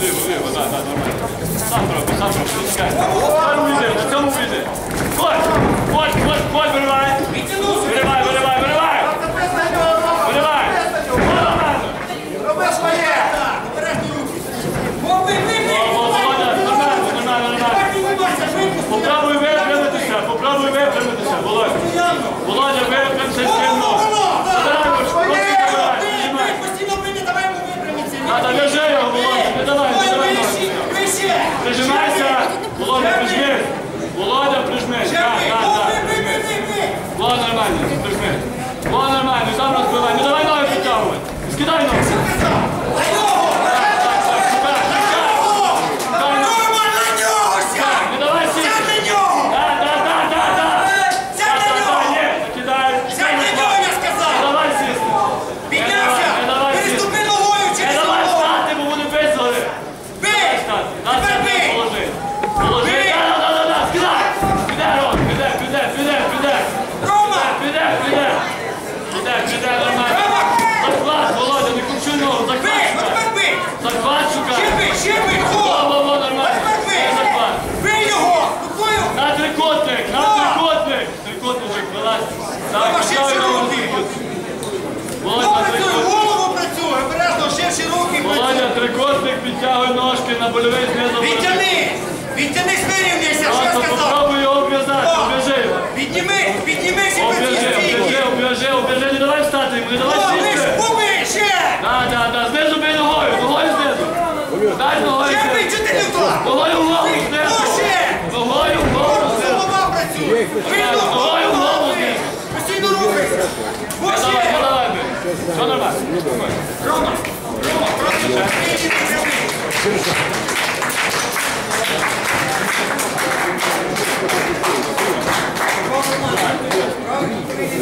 вліво, вліво, виривай. Виривай, виривай, виривай. Виривай. Роби своє! Попробуй випрямитися, попробуй випрямитися, Володя. Володя, випрямся сильно. Постійно прийде, давай йому випрямитися його, Володя, не давай, не давай. Вище, вище! Прижимайся! Володя, прижми! Володя, прижми! Так, так, так. Володя, нормально, прижми. Володя, нормально, сам розбивай. Не давай ноги підтягувати. Скидай ноги. Так, так, так, шукай, шукай. Шукай ноги. Не давай сісти. Так, так, так, так, так. Так, так, так, ні, закидай. Не давай сісти. Не давай сісти. Не давай встати, бо вони визвали. Так, на себе положи. Положи. Да, да, да, да, скидай. Піде, Рон, піде, піде, піде, піде. Піде, піде. Піде, піде, нормально. Захват, Володя, не купчуй ногу, захват шукай. Захват шукай. Во, во, во, нормально. Є захват. На трикутник, на трикутник. Трикутничок, вилазь. Так, Треба поставь ширші ногу. руки. Володя, на трикутник. Володя, трикутник, підтягуй ножки на больовий знизу. Відтяни! Відтяни, вирівняйся, що я сказав! попробуй його обв'язати, обв'яжи його. Підніми, піднімися Обв'яжи, обв'яжи, обв'яжи, обв'яжи, не давай встати йому, не давай сісти. Повище! Да, да, да, знизу бий ногою, ногою знизу. Дай ногою Ще знизу. ти не туди! Ногою в голову знизу. Ще! Ногою в голову знизу. Голова працює! Видно, Ногою в голову знизу. Постійно рухайся! Не давай, давай бий. Все нормально. Рома! Рома, просто